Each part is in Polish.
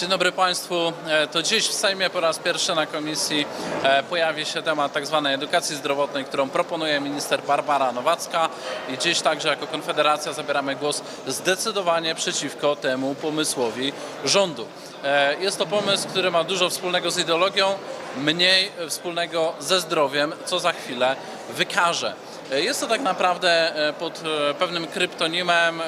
Dzień dobry Państwu. E, To dziś w Sejmie po raz pierwszy na komisji e, pojawi się temat tzw. edukacji zdrowotnej, którą proponuje minister Barbara Nowacka i dziś także jako Konfederacja zabieramy głos zdecydowanie przeciwko temu pomysłowi rządu. E, Jest to pomysł, który ma dużo wspólnego z ideologią, mniej wspólnego ze zdrowiem, co za chwilę wykażę. E, Jest to tak naprawdę pod pewnym kryptonimem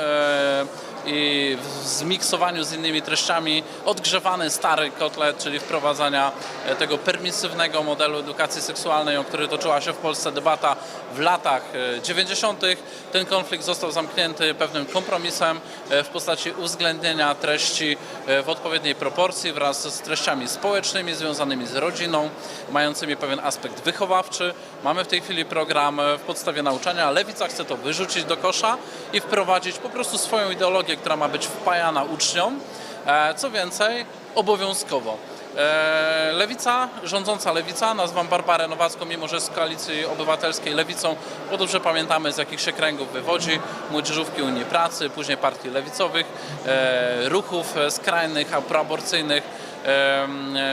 i w zmiksowaniu z innymi treściami odgrzewany stary kotlet, czyli wprowadzania e, tego permisywnego modelu edukacji seksualnej, o który toczyła się w Polsce debata w latach e, 90. Ten konflikt został zamknięty pewnym kompromisem e, w postaci uwzględnienia treści e, w odpowiedniej proporcji wraz z treściami społecznymi związanymi z rodziną, mającymi pewien aspekt wychowawczy. Mamy w tej chwili program e, w podstawie nauczania. Lewica chce to wyrzucić do kosza i wprowadzić po prostu swoją ideologię, która ma być wpajana uczniom. E, Co więcej, obowiązkowo. E, Lewica, rządząca lewica, nazywam Barbarę Nowacką, mimo że z koalicji obywatelskiej lewicą, bo dobrze pamiętamy z jakich się kręgów wywodzi, młodzieżówki Unii Pracy, później partii lewicowych, ruchów skrajnych, a proaborcyjnych.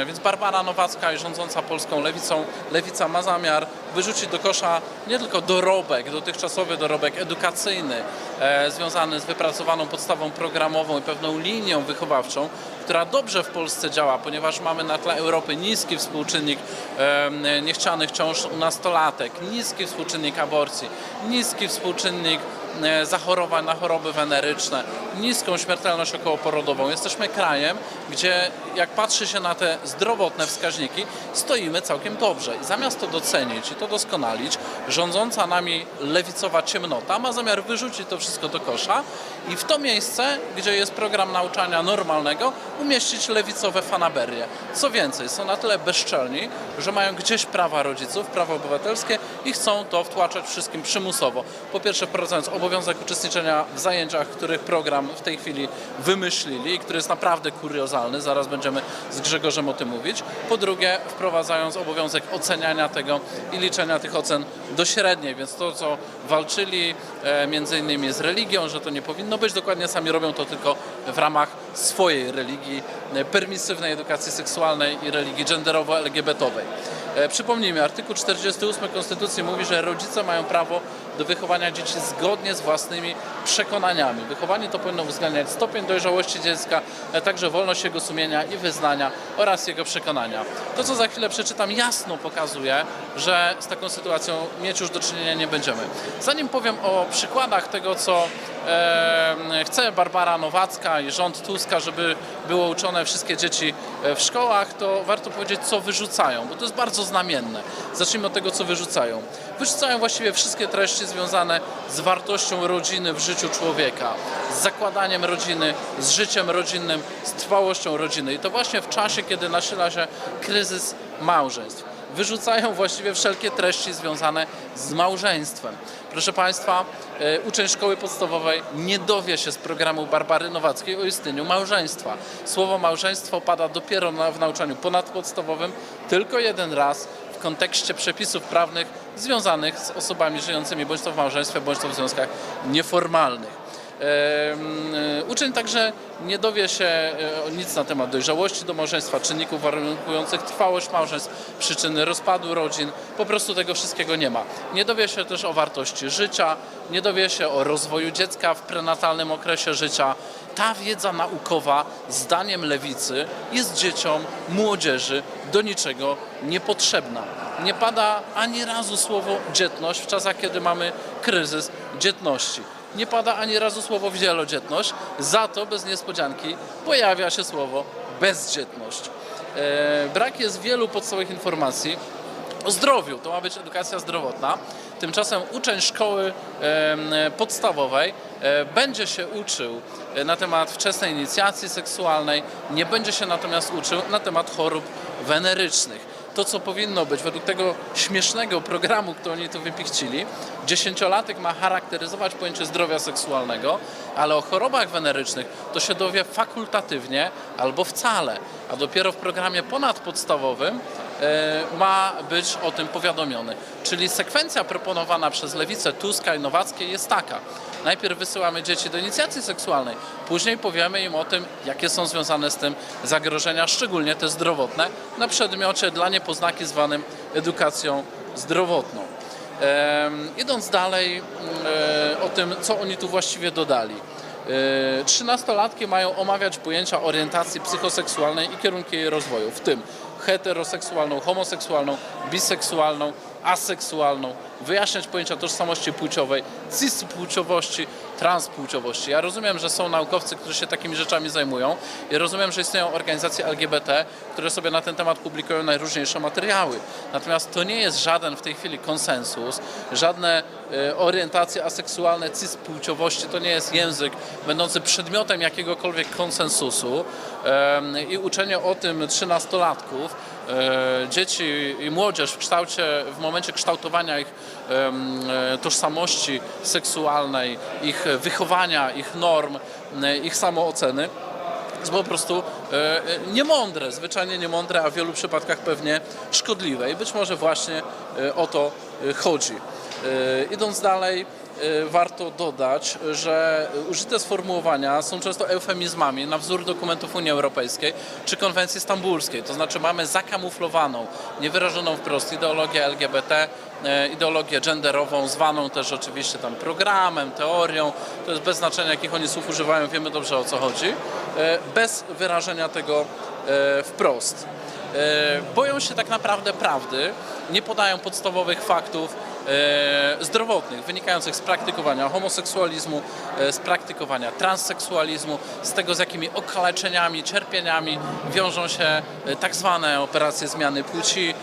Więc Barbara Nowacka i rządząca polską lewicą, lewica ma zamiar wyrzucić do kosza nie tylko dorobek, dotychczasowy dorobek edukacyjny, e, związany z wypracowaną podstawą programową i pewną linią wychowawczą, która dobrze w Polsce działa, ponieważ mamy na tle Europy niski współczynnik niechcianych ciąż u nastolatek, niski współczynnik aborcji, niski współczynnik e, zachorowań na choroby weneryczne, niską śmiertelność okołoporodową. Jesteśmy krajem, gdzie jak patrzy się na te zdrowotne wskaźniki, stoimy całkiem dobrze. I zamiast to docenić i to doskonalić, rządząca nami lewicowa ciemnota ma zamiar wyrzucić to wszystko do kosza i w to miejsce, gdzie jest program nauczania normalnego, umieścić lewicowe fanaberie. Co więcej, są na tyle bezczelni, że mają gdzieś prawa rodziców, prawa obywatelskie i chcą to wtłaczać wszystkim przymusowo. Po pierwsze wprowadzając obowiązek uczestniczenia w zajęciach, których program w tej chwili wymyślili i który jest naprawdę kuriozalny, zaraz będziemy z Grzegorzem o tym mówić. Po drugie wprowadzając obowiązek oceniania tego i liczenia tych ocen do średniej, więc to co walczyli e, między innymi z religią, że to nie powinno być, dokładnie sami robią to tylko w ramach swojej religii, e, permisywnej edukacji seksualnej i religii genderowo-LGBT-owej. Przypomnijmy, artykuł 48 Konstytucji mówi, że rodzice mają prawo do wychowania dzieci zgodnie z własnymi przekonaniami. Wychowanie to powinno uwzględniać stopień dojrzałości dziecka, a także wolność jego sumienia i wyznania oraz jego przekonania. To, co za chwilę przeczytam, jasno pokazuje, że z taką sytuacją mieć już do czynienia nie będziemy. Zanim powiem o przykładach tego, co e, chce Barbara Nowacka i rząd Tuska, żeby było uczone wszystkie dzieci e, w szkołach, to warto powiedzieć, co wyrzucają, bo to jest bardzo znamienne. Zacznijmy od tego, co wyrzucają. Wyrzucają właściwie wszystkie treści związane z wartością rodziny w życiu człowieka, z zakładaniem rodziny, z życiem rodzinnym, z trwałością rodziny. I to właśnie w czasie, kiedy nasila się kryzys małżeństw wyrzucają właściwie wszelkie treści związane z małżeństwem. Proszę Państwa, e, uczeń szkoły podstawowej nie dowie się z programu Barbary Nowackiej o istnieniu małżeństwa. Słowo małżeństwo pada dopiero w nauczaniu ponadpodstawowym tylko jeden raz w kontekście przepisów prawnych związanych z osobami żyjącymi bądź to w małżeństwie, bądź to w związkach nieformalnych. E, Uczeń także nie dowie się e, nic na temat dojrzałości do małżeństwa, czynników warunkujących trwałość małżeństw, przyczyny rozpadu rodzin. Po prostu tego wszystkiego nie ma. Nie dowie się też o wartości życia, nie dowie się o rozwoju dziecka w prenatalnym okresie życia. Ta wiedza naukowa, zdaniem lewicy, jest dzieciom, młodzieży do niczego niepotrzebna. Nie pada ani razu słowo dzietność w czasach, kiedy mamy kryzys dzietności nie pada ani razu słowo wielodzietność, za to bez niespodzianki pojawia się słowo bezdzietność. E, brak jest wielu podstawowych informacji o zdrowiu. To ma być edukacja zdrowotna. Tymczasem uczeń szkoły podstawowej e, będzie się uczył e, na temat wczesnej inicjacji seksualnej, nie będzie się natomiast uczył na temat chorób wenerycznych to, co powinno być według tego śmiesznego programu, który oni tu wypichcili. Dziesięciolatek ma charakteryzować pojęcie zdrowia seksualnego, ale o chorobach wenerycznych to się dowie fakultatywnie albo wcale. A dopiero w programie ponadpodstawowym ma być o tym powiadomiony. Czyli sekwencja proponowana przez Lewicę, Tuska i Nowackie jest taka. Najpierw wysyłamy dzieci do inicjacji seksualnej, później powiemy im o tym, jakie są związane z tym zagrożenia, szczególnie te zdrowotne, na przedmiocie dla niepoznaki zwanym edukacją zdrowotną. Em, idąc dalej e, o tym, co oni tu właściwie dodali. E, Trzynastolatki mają omawiać pojęcia orientacji psychoseksualnej i kierunki jej rozwoju, w tym heteroseksualną, homoseksualną, biseksualną, aseksualną, wyjaśniać pojęcia tożsamości płciowej, cispłciowości, transpłciowości. Ja rozumiem, że są naukowcy, którzy się takimi rzeczami zajmują i rozumiem, że istnieją organizacje LGBT, które sobie na ten temat publikują najróżniejsze materiały. Natomiast to nie jest żaden w tej chwili konsensus, żadne e, orientacje aseksualne, cispłciowości to nie jest język będący przedmiotem jakiegokolwiek konsensusu i uczenie o tym trzynastolatków, dzieci i młodzież w kształcie, w momencie kształtowania ich e, tożsamości seksualnej, ich wychowania, ich norm, e, ich samooceny jest po prostu e, e, niemądre, zwyczajnie niemądre, a w wielu przypadkach pewnie szkodliwe. I być może właśnie e, o to e, chodzi. Idąc dalej, warto dodać, że użyte sformułowania są często eufemizmami na wzór dokumentów Unii Europejskiej czy konwencji stambulskiej. To znaczy mamy zakamuflowaną, niewyrażoną wprost ideologię LGBT, ideologię genderową, zwaną też oczywiście tam programem, teorią. To jest bez znaczenia, jakich oni słów używają, wiemy dobrze o co chodzi. E, Bez wyrażenia tego e, wprost. E, Boją się tak naprawdę prawdy, nie podają podstawowych faktów zdrowotnych wynikających z praktykowania homoseksualizmu, z praktykowania transseksualizmu, z tego z jakimi okaleczeniami, cierpieniami wiążą się tak zwane operacje zmiany płci,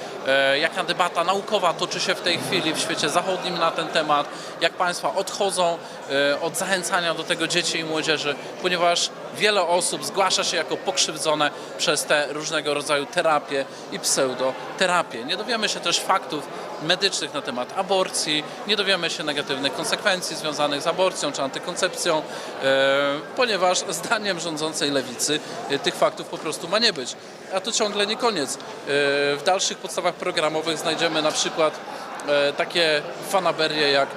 jaka debata naukowa toczy się w tej chwili w świecie zachodnim na ten temat, jak państwa odchodzą e, od zachęcania do tego dzieci i młodzieży, ponieważ wiele osób zgłasza się jako pokrzywdzone przez te różnego rodzaju terapie i pseudoterapię. Nie dowiemy się też faktów medycznych na temat aborcji, nie dowiemy się negatywnych konsekwencji związanych z aborcją czy antykoncepcją, e, ponieważ zdaniem rządzącej lewicy e, tych faktów po prostu ma nie być. A to ciągle nie koniec. E, w dalszych podstawach programowych znajdziemy na przykład e, takie fanaberie jak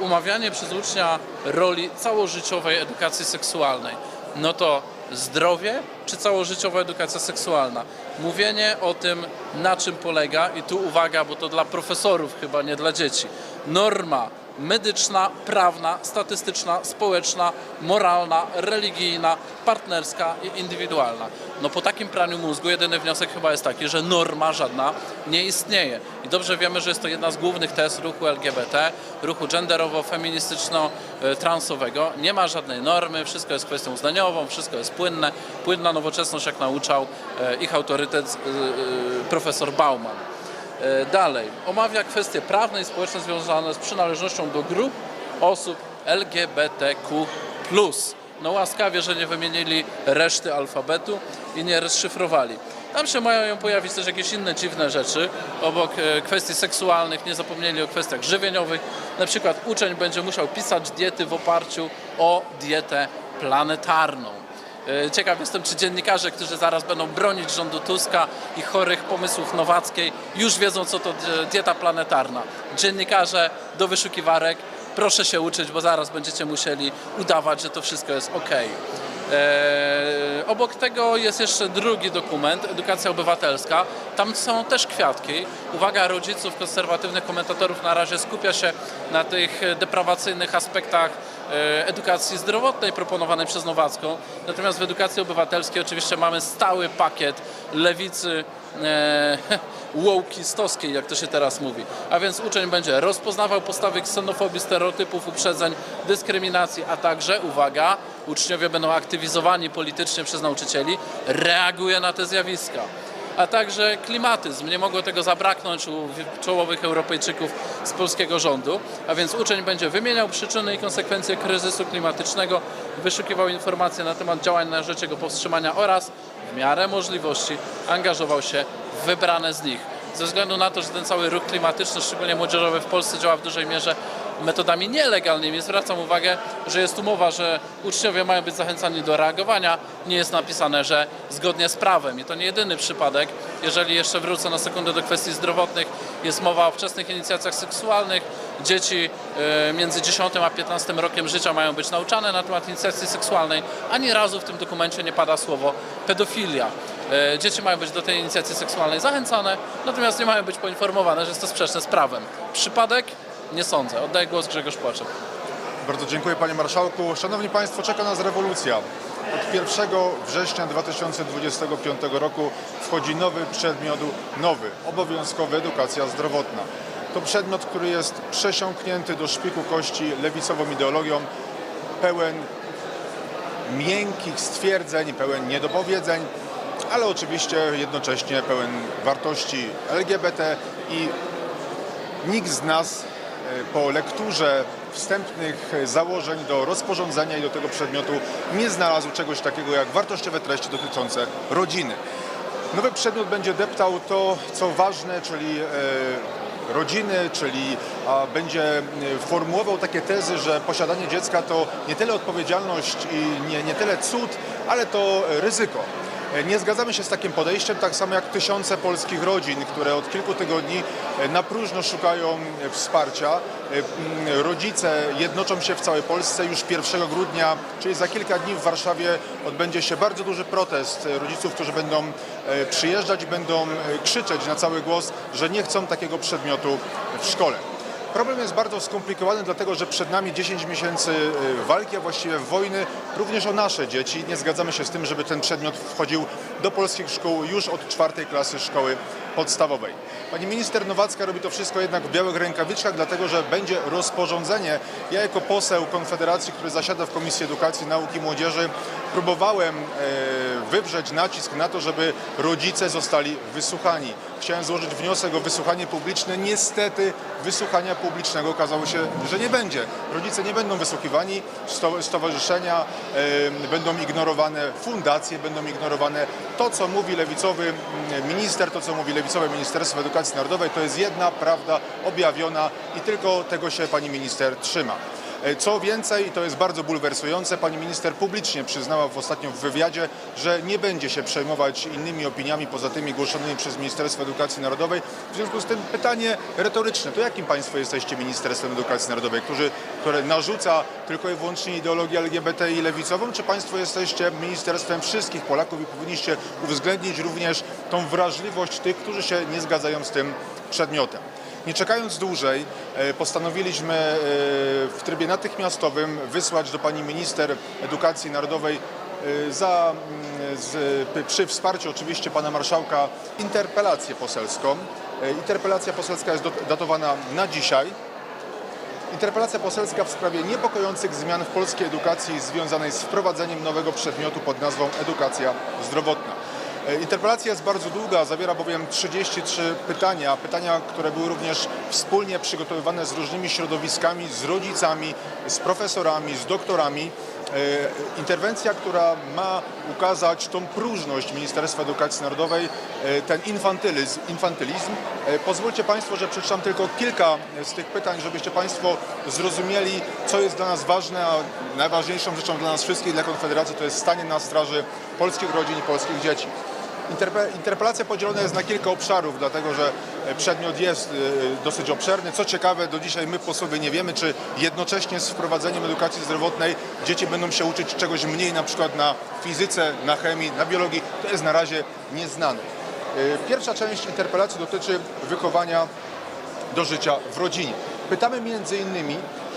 umawianie przez ucznia roli całożyciowej edukacji seksualnej. No to zdrowie czy całożyciowa edukacja seksualna? Mówienie o tym, na czym polega, i tu uwaga, bo to dla profesorów chyba, nie dla dzieci. Norma medyczna, prawna, statystyczna, społeczna, moralna, religijna, partnerska i indywidualna. No po takim praniu mózgu jedyny wniosek chyba jest taki, że norma żadna nie istnieje. I dobrze wiemy, że jest to jedna z głównych tez ruchu LGBT, ruchu genderowo-feministyczno-transowego. Nie ma żadnej normy, wszystko jest kwestią zdaniową, wszystko jest płynne. Płynna nowoczesność, jak nauczał e, ich autorytet e, e, profesor Bauman. E, Dalej, omawia kwestie prawne i społeczne związane z przynależnością do grup osób LGBTQ. No łaskawie, że nie wymienili reszty alfabetu i nie rozszyfrowali. Tam się mają pojawić też jakieś inne dziwne rzeczy. Obok e, kwestii seksualnych nie zapomnieli o kwestiach żywieniowych. Na przykład uczeń będzie musiał pisać diety w oparciu o dietę planetarną. E, Ciekaw jestem, czy dziennikarze, którzy zaraz będą bronić rządu Tuska i chorych pomysłów Nowackiej, już wiedzą, co to dieta planetarna. Dziennikarze do wyszukiwarek, proszę się uczyć, bo zaraz będziecie musieli udawać, że to wszystko jest ok. Obok tego jest jeszcze drugi dokument, Edukacja Obywatelska. Tam są też kwiatki. Uwaga rodziców, konserwatywnych komentatorów na razie skupia się na tych e, deprawacyjnych aspektach e, edukacji zdrowotnej proponowanej przez Nowacką. Natomiast w edukacji obywatelskiej oczywiście mamy stały pakiet lewicy e, wołkistowskiej, jak to się teraz mówi. A więc uczeń będzie rozpoznawał postawy ksenofobii, stereotypów, uprzedzeń, dyskryminacji, a także, uwaga, uczniowie będą aktywizowani politycznie przez nauczycieli, reaguje na te zjawiska a także klimatyzm. Nie mogło tego zabraknąć u czołowych Europejczyków z polskiego rządu, a więc uczeń będzie wymieniał przyczyny i konsekwencje kryzysu klimatycznego, wyszukiwał informacje na temat działań na rzecz jego powstrzymania oraz miarę możliwości angażował się w wybrane z nich. Ze względu na to, że ten cały ruch klimatyczny, szczególnie młodzieżowy w Polsce działa w dużej mierze metodami nielegalnymi. Zwracam uwagę, że jest umowa, że uczniowie mają być zachęcani do reagowania. Nie jest napisane, że zgodnie z prawem. I to nie jedyny przypadek. Jeżeli jeszcze wrócę na sekundę do kwestii zdrowotnych, jest mowa o wczesnych inicjacjach seksualnych. Dzieci e, między 10 a 15 rokiem życia mają być nauczane na temat inicjacji seksualnej. Ani razu w tym dokumencie nie pada słowo pedofilia. E, Dzieci mają być do tej inicjacji seksualnej zachęcane, natomiast nie mają być poinformowane, że jest to sprzeczne z prawem. Przypadek? Nie sądzę. Oddaję głos Grzegorz Płaczek. Bardzo dziękuję panie marszałku. Szanowni państwo, czeka nas rewolucja. Od 1 września 2025 roku wchodzi nowy przedmiot, nowy, obowiązkowy edukacja zdrowotna. To przedmiot, który jest przesiąknięty do szpiku kości lewicową ideologią, pełen miękkich stwierdzeń, pełen niedopowiedzeń, ale oczywiście jednocześnie pełen wartości LGBT i nikt z nas po lekturze wstępnych założeń do rozporządzenia i do tego przedmiotu nie znalazł czegoś takiego jak wartościowe treści dotyczące rodziny. Nowy przedmiot będzie deptał to, co ważne, czyli e, rodziny, czyli będzie e, formułował takie tezy, że posiadanie dziecka to nie tyle odpowiedzialność i nie, nie tyle cud, ale to ryzyko. E, Nie zgadzamy się z takim podejściem, tak samo jak tysiące polskich rodzin, które od kilku tygodni e, na próżno szukają e, wsparcia. Rodzice jednoczą się w całej Polsce już 1 grudnia, czyli za kilka dni w Warszawie odbędzie się bardzo duży protest rodziców, którzy będą przyjeżdżać i będą krzyczeć na cały głos, że nie chcą takiego przedmiotu w szkole. Problem jest bardzo skomplikowany, dlatego że przed nami 10 miesięcy y, walki, a właściwie wojny, również o nasze dzieci. Nie zgadzamy się z tym, żeby ten przedmiot wchodził do polskich szkół już od czwartej klasy szkoły podstawowej. Pani minister Nowacka robi to wszystko jednak w białych rękawiczkach, dlatego że będzie rozporządzenie. Ja jako poseł Konfederacji, który zasiada w Komisji Edukacji, Nauki i Młodzieży, próbowałem e, wywrzeć nacisk na to, żeby rodzice zostali wysłuchani. Chciałem złożyć wniosek o wysłuchanie publiczne. Niestety wysłuchania publicznego okazało się, że nie będzie. Rodzice nie będą wysłuchiwani, sto- stowarzyszenia e, będą ignorowane, fundacje będą ignorowane. To, co mówi lewicowy mm, minister, to, co mówi lewicowe Ministerstwo Edukacji Narodowej, to jest jedna prawda objawiona i tylko tego się pani minister trzyma. E, Co więcej, i to jest bardzo bulwersujące, pani minister publicznie przyznała w ostatnim wywiadzie, że nie będzie się przejmować innymi opiniami poza tymi głoszonymi przez Ministerstwo Edukacji Narodowej. W związku z tym pytanie retoryczne, to jakim państwo jesteście Ministerstwem Edukacji Narodowej, które narzuca tylko i wyłącznie ideologię LGBT i lewicową, czy państwo jesteście ministerstwem wszystkich Polaków i powinniście uwzględnić również tą wrażliwość tych, którzy się nie zgadzają z tym przedmiotem. Nie czekając dłużej, e, postanowiliśmy e, w trybie natychmiastowym wysłać do pani minister edukacji narodowej e, za, mm, z, przy wsparciu oczywiście pana marszałka interpelację poselską. Interpelacja poselska jest datowana na dzisiaj. Interpelacja poselska w sprawie niepokojących zmian w polskiej edukacji związanej z wprowadzeniem nowego przedmiotu pod nazwą edukacja zdrowotna. E, Interpelacja jest bardzo długa, zawiera bowiem 33 pytania. Pytania, które były również wspólnie przygotowywane z różnymi środowiskami, z rodzicami, z profesorami, z doktorami. E, Interwencja, która ma ukazać tą próżność Ministerstwa Edukacji Narodowej, e, ten infantylizm. infantylizm. Pozwólcie Państwo, że przeczytam tylko kilka z tych pytań, żebyście Państwo zrozumieli, co jest dla nas ważne, a najważniejszą rzeczą dla nas wszystkich, dla Konfederacji, to jest stanie na straży polskich rodzin i polskich dzieci. Interpe- Interpelacja podzielona jest na kilka obszarów, dlatego że e, przedmiot jest e, dosyć obszerny. Co ciekawe, do dzisiaj my posłowie nie wiemy, czy jednocześnie z wprowadzeniem edukacji zdrowotnej dzieci będą się uczyć czegoś mniej, na przykład na fizyce, na chemii, na biologii. To jest na razie nieznane. E, Pierwsza część interpelacji dotyczy wychowania do życia w rodzinie. Pytamy między innymi,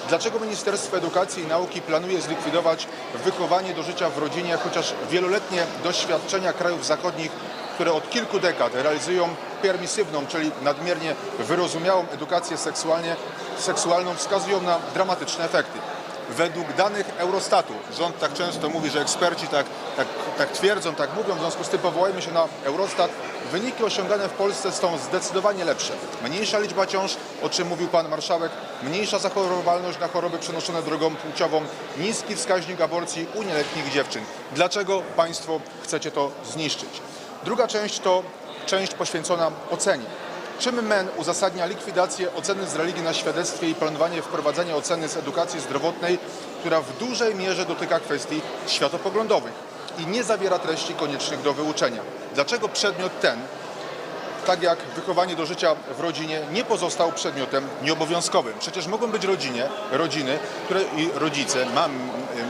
dlaczego Ministerstwo Edukacji i Nauki planuje zlikwidować wychowanie do życia w rodzinie, chociaż wieloletnie doświadczenia krajów zachodnich, które od kilku dekad realizują permisywną, czyli nadmiernie wyrozumiałą edukację seksualnie, seksualną, wskazują na dramatyczne efekty. Według danych Eurostatu, rząd tak często mówi, że eksperci tak, tak, tak twierdzą, tak mówią, w związku z tym powołajmy się na Eurostat, wyniki osiągane w Polsce są zdecydowanie lepsze. Mniejsza liczba ciąż, o czym mówił Pan Marszałek, mniejsza zachorowalność na choroby przenoszone drogą płciową, niski wskaźnik aborcji u nieletnich dziewczyn. Dlaczego Państwo chcecie to zniszczyć? Druga część to część poświęcona ocenie. Czym MEN uzasadnia likwidację oceny z religii na świadectwie i planowanie wprowadzenia oceny z edukacji zdrowotnej, która w dużej mierze dotyka kwestii światopoglądowych i nie zawiera treści koniecznych do wyuczenia? Dlaczego przedmiot ten tak jak wychowanie do życia w rodzinie nie pozostał przedmiotem nieobowiązkowym. Przecież mogą być rodzinie, rodziny które, i rodzice, mam,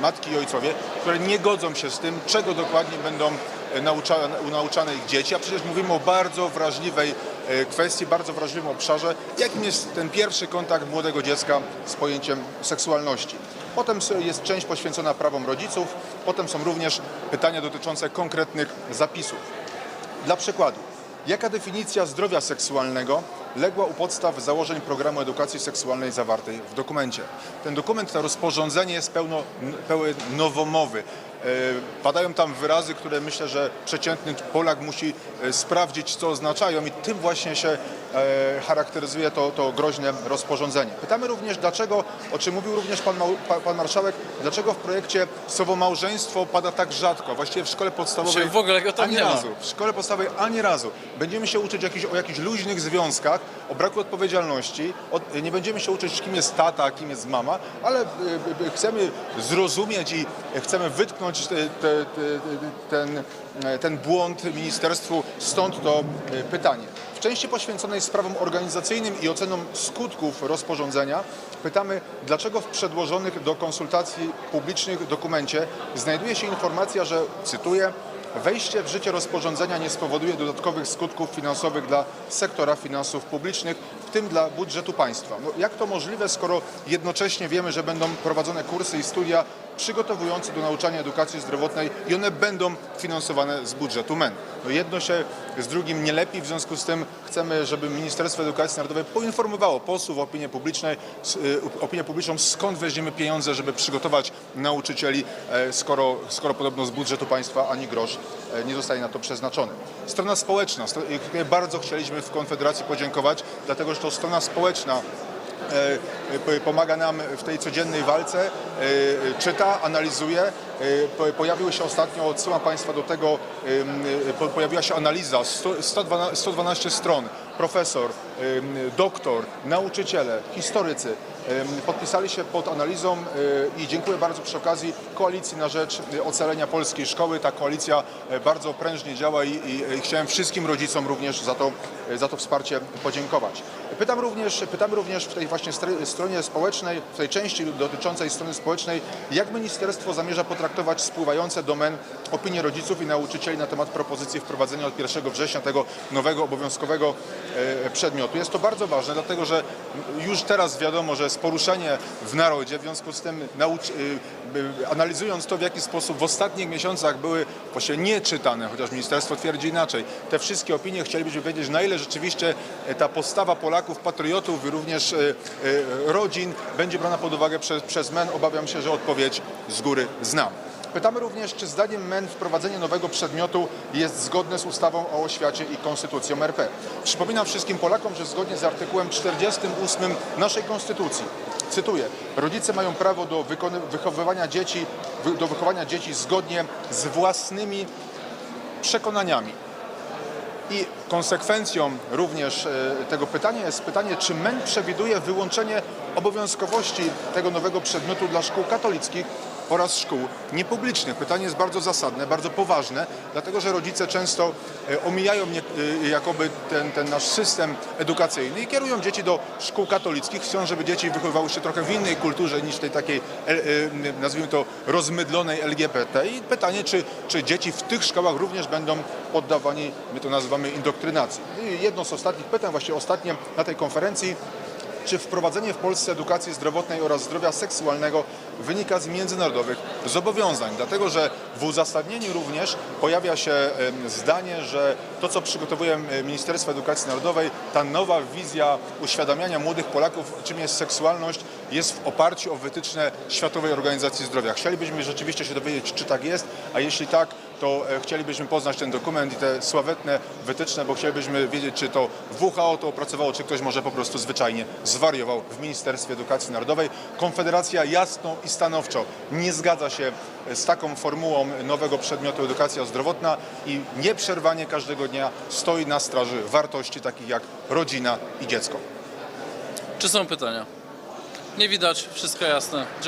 matki i ojcowie, które nie godzą się z tym, czego dokładnie będą e, nauczane, nauczane ich dzieci, a przecież mówimy o bardzo wrażliwej e, kwestii, bardzo wrażliwym obszarze, jakim jest ten pierwszy kontakt młodego dziecka z pojęciem seksualności. Potem jest część poświęcona prawom rodziców, potem są również pytania dotyczące konkretnych zapisów. Dla przykładu, jaka definicja zdrowia seksualnego legła u podstaw założeń programu edukacji seksualnej zawartej w dokumencie? Ten dokument, to rozporządzenie jest pełno, pełen nowomowy. E, Padają tam wyrazy, które myślę, że przeciętny Polak musi e, sprawdzić, co oznaczają i tym właśnie się charakteryzuje to, to groźne rozporządzenie. Pytamy również, dlaczego, o czym mówił również pan, pan marszałek, dlaczego w projekcie słowo małżeństwo pada tak rzadko, właściwie w szkole podstawowej w ogóle go tam ani nie ma. razu. W szkole podstawowej ani razu. Będziemy się uczyć jakiś, o jakichś luźnych związkach, o braku odpowiedzialności. O, nie będziemy się uczyć, kim jest tata, kim jest mama, ale y, y, chcemy zrozumieć i chcemy wytknąć te, te, te, ten, e, ten błąd ministerstwu. Stąd to pytanie. W części poświęconej sprawom organizacyjnym i ocenom skutków rozporządzenia pytamy, dlaczego w przedłożonych do konsultacji publicznych dokumencie znajduje się informacja, że, cytuję, Wejście w życie rozporządzenia nie spowoduje dodatkowych skutków finansowych dla sektora finansów publicznych, w tym dla budżetu państwa. No, jak to możliwe, skoro jednocześnie wiemy, że będą prowadzone kursy i studia przygotowujące do nauczania edukacji zdrowotnej i one będą finansowane z budżetu MEN. No, jedno się z drugim nie lepi, w związku z tym chcemy, żeby Ministerstwo Edukacji Narodowej poinformowało posłów, opinię, publicznej, s- y, opinię publiczną, skąd weźmiemy pieniądze, żeby przygotować nauczycieli, e, skoro, skoro podobno z budżetu państwa ani grosz e, nie zostaje na to przeznaczony. Strona społeczna, tutaj bardzo chcieliśmy w Konfederacji podziękować, dlatego że to strona społeczna pomaga nam w tej codziennej walce, e, czyta, analizuje. E, po- Pojawiły się ostatnio, odsyłam Państwa do tego, pojawiła się analiza, 100 112, 112 stron, profesor, doktor, nauczyciele, historycy podpisali się pod analizą e, i dziękuję bardzo przy okazji Koalicji na Rzecz Ocalenia Polskiej Szkoły. Ta koalicja e, bardzo prężnie działa i, i chciałem wszystkim rodzicom również za to, za to wsparcie podziękować. Pytam również, pytamy również w tej właśnie str- stronie społecznej, w tej części dotyczącej strony społecznej, jak ministerstwo zamierza potraktować spływające do MEN opinie rodziców i nauczycieli na temat propozycji wprowadzenia od 1 września tego nowego obowiązkowego e, przedmiotu. Jest to bardzo ważne, dlatego że już teraz wiadomo, że jest poruszenie w narodzie, w związku z tym y, analizując to, w jaki sposób w ostatnich miesiącach były właśnie nieczytane, chociaż ministerstwo twierdzi inaczej, te wszystkie opinie, chcielibyśmy wiedzieć, na ile rzeczywiście e, ta postawa Polaków, patriotów i również e, e, rodzin będzie brana pod uwagę przez, przez MEN. Obawiam się, że odpowiedź z góry znam. Pytamy również, czy zdaniem MEN wprowadzenie nowego przedmiotu jest zgodne z ustawą o oświacie i konstytucją RP. Przypominam wszystkim Polakom, że zgodnie z artykułem 48 naszej konstytucji, cytuję, rodzice mają prawo do wychowywania dzieci, do wychowania dzieci zgodnie z własnymi przekonaniami. I konsekwencją również e, tego pytania jest pytanie, czy MEN przewiduje wyłączenie obowiązkowości tego nowego przedmiotu dla szkół katolickich oraz szkół niepublicznych. Pytanie jest bardzo zasadne, bardzo poważne, dlatego że rodzice często e, omijają e, jakoby ten, ten nasz system edukacyjny i kierują dzieci do szkół katolickich, chcą, żeby dzieci wychowywały się trochę w innej kulturze niż tej takiej, e, nazwijmy to, rozmydlonej LGBT. I pytanie, czy, czy dzieci w tych szkołach również będą poddawani, my to nazywamy indoktrynacji. I jedno z ostatnich pytań, właściwie ostatnie na tej konferencji, czy wprowadzenie w Polsce edukacji zdrowotnej oraz zdrowia seksualnego wynika z międzynarodowych zobowiązań. Dlatego, że w uzasadnieniu również pojawia się zdanie, że to, co przygotowuje Ministerstwo Edukacji Narodowej, ta nowa wizja uświadamiania młodych Polaków, czym jest seksualność, jest w oparciu o wytyczne Światowej Organizacji Zdrowia. Chcielibyśmy rzeczywiście się dowiedzieć, czy tak jest, a jeśli tak, to e, chcielibyśmy poznać ten dokument i te sławetne wytyczne, bo chcielibyśmy wiedzieć, czy to WHO to opracowało, czy ktoś może po prostu zwyczajnie zwariował w Ministerstwie Edukacji Narodowej. Konfederacja jasno i stanowczo nie zgadza się z taką formułą nowego przedmiotu edukacja zdrowotna i nieprzerwanie każdego dnia stoi na straży wartości takich jak rodzina i dziecko. Czy są pytania? Nie widać, wszystko jasne.